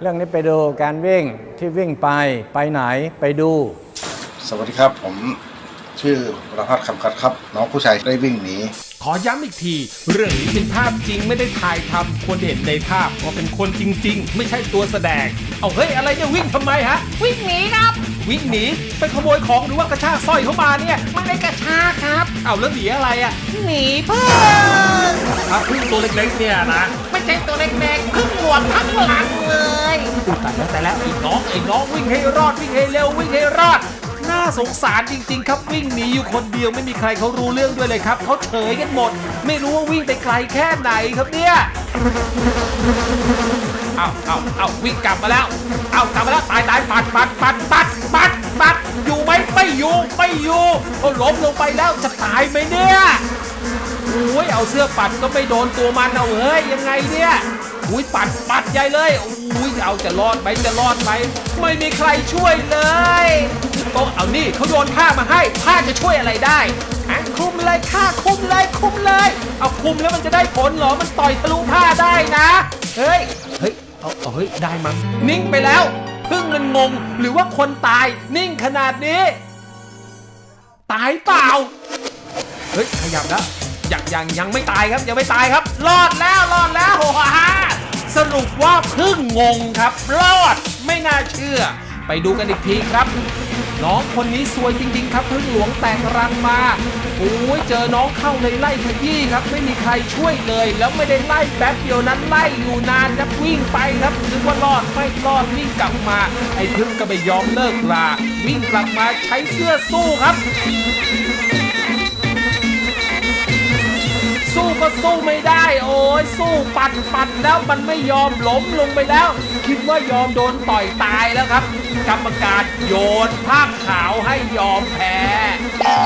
เรื่องนี้ไปดูการวิ่งที่วิ่งไปไปไหนไปดู สวัสดีครับผมชื่อประพัฒน์คำคัดครับ น้องผู้ชายได้วิ่งหนีขอย้ำอีกที เรื่องนี้เป็นภาพจริงไม่ได้ถ่ายทำคนเห็นในภาพว่าเป็นคนจริง ๆ ไม่ใช่ตัวแสดง เอาเฮ้ยอะไรเนี่ยวิ่งทำไมฮะ วิ่งหนีครับ วิ่งหนีไปขโมยของหรือว่ากระชากสร้อยเข้ามาเนี่ยไม่ได้กระชากครับ เอาแล้วหนีอะไรอะหนีเพื่อนพระพึ่งตัวเล็กๆเนี่ยนะไม่ใช่ตัวเล็กๆขึ้นหลวมทั้งหลังเลย อุ้ยตายแล้วแต่แล้วไอ้น้องไอ้น้องวิ่งให้รอดวิ่งให้เร็ววิ่งให้รอด น่าสงสารจริง ๆ ครับวิ่งหนีอยู่คนเดียวไม่มีใครเขารู้เรื่องด้วยเลยครับเขาเฉยกันหมด ไม่รู้ว่าวิ่งไปไกลแค่ไหนครับเนี่ยเอาเอาเอาวิ่งกลับมาแล้ว เอากลับมาแล้วตายตายปัดปัดปัดปัดปัดปัดอยู่ไหมไม่อยู่ไม่อยู่เขาล้มลงไปแล้วจะตายไหมเนี่ยโอ้ยเอาเสื้อปัดก็ไม่โดนตัวมันเอาเฮ้ยยังไงเนี่ย อุ้ยปัดปัดใหญ่เลยอุ้ยเอาจะรอดไหมจะรอดไหมไม่มีใครช่วยเลยโอ้เอานี่เขาโยนผ้ามาให้ผ้าจะช่วยอะไรได้อะคุมเลยค่ะคลุมเลยคุมเลย เอาคุมแล้วมันจะได้ผลหรอมันต่อยทะลุผ้าได้นะ เฮ้ยเฮ้ยเอาเอาเฮ้ยได้มั้งนิ่งไปแล้วพึ่งมันงงหรือว่าคนตายนิ่งขนาดนี้ ตายเปล่าเฮ้ยขยับแล้วยังยังยังไม่ตายครับยังไม่ตายครับรอดแล้วรอดแล้วโหฮ่า สรุปว่าพึ่งงงครับ รอดไม่น่าเชื่อ ไปดูกันอีกทีครับ น้องคนนี้ซวยจริง ๆ ครับพึ่งหลวงแตกรังมาโอ้ยเจอน้องเข้าในไล่ขยี้ครับ ไม่มีใครช่วยเลย แล้วไม่ได้ไล่แป๊บเดียวนั้นไล่อยู่นานครับวิ่งไปครับนึกว่ารอดไม่รอดวิ่งกลับมา ไอ้พึ่งก็ไม่ยอมเลิกลาวิ่งกลับมาใช้เสื้อสู้ครับ ก็สู้ไม่ได้ โอ้ยสู้ปัดปัดแล้วมันไม่ยอมล้มลงไปแล้ว คิดว่ายอมโดนต่อยตายแล้วครับ กรรมการโยนผ้าขาวให้ยอมแพ้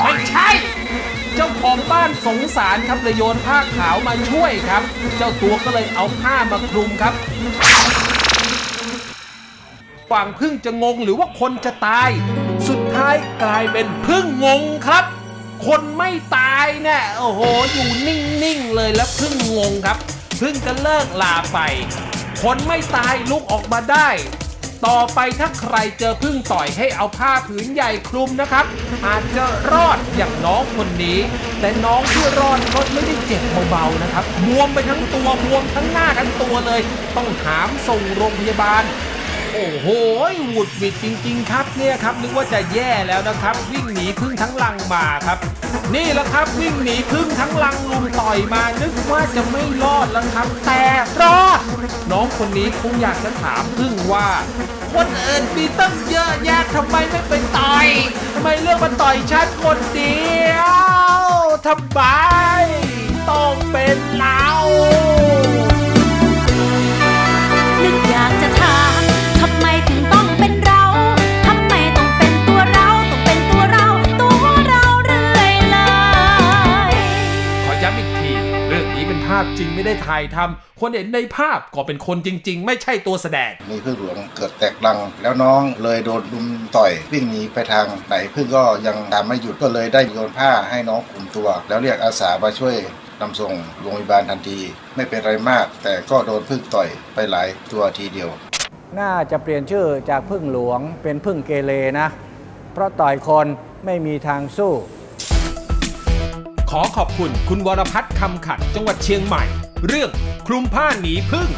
ไม่ใช่เจ้าของบ้านสงสารครับเลยโยนผ้าขาวมาช่วยครับ เจ้าตัวก็เลยเอาผ้ามาคลุมครับฝั่งพึ่งจะงงหรือว่าคนจะตาย สุดท้ายกลายเป็นพึ่งงงครับ คนไม่ตายเนี่ยโอ้โห อยู่นิ่ง ๆ เลยแล้วพึ่งงงครับพึ่งก็เลิกลาไป คนไม่ตายลุกออกมาได้ ต่อไปถ้าใครเจอพึ่งต่อยให้เอาผ้าผืนใหญ่คลุมนะครับ อาจจะรอดอย่างน้องคนนี้ แต่น้องที่รอดก็ไม่ได้เจ็บเบาๆนะครับบวมไปทั้งตัวบวมทั้งหน้าทั้งตัวเลย ต้องหามส่งโรงพยาบาล โอ้โหหวุดวิดจริง ๆ ครับเนี่ยครับนึกว่าจะแย่แล้วนะครับ วิ่งหนีพึ่งทั้งลังมาครับ นี่แหละครับวิ่งหนีพึ่งทั้งลังลุมต่อยมา นึกว่าจะไม่รอดแล้วครับ แต่รอดน้องคนนี้คงอยากจะถามพึ่งว่า คนอื่นมีตั้งเยอะแยะทำไมไม่ไปต่อยทำไมเลือกมาต่อยฉันคนเดียวทำไมต้องเป็นเรา พจริงไม่ได้ถ่ายทำคนเห็นในภาพก็เป็นคนจริง ๆ ไม่ใช่ตัวแสดงมีพึ่งหลวงเกิดแตกรัง แล้วน้องเลยโดนลุมต่อยวิ่งหนีไปทางไหนพึ่งก็ยังตามไม่หยุดก็เลยได้โยนผ้าให้น้องคลุมตัว แล้วเรียกอาสามาช่วยนำส่งโรงพยาบาลทันที ไม่เป็นไรมาก แต่ก็โดนพึ่งต่อยไปหลายตัวทีเดียว น่าจะเปลี่ยนชื่อจากพึ่งหลวงเป็นพึ่งเกเรนะ เพราะต่อยคนไม่มีทางสู้ ขอขอบคุณคุณวรพัฒน์คำขัดจังหวัดเชียงใหม่ เรื่องคลุมผ้าหนีพึ่ง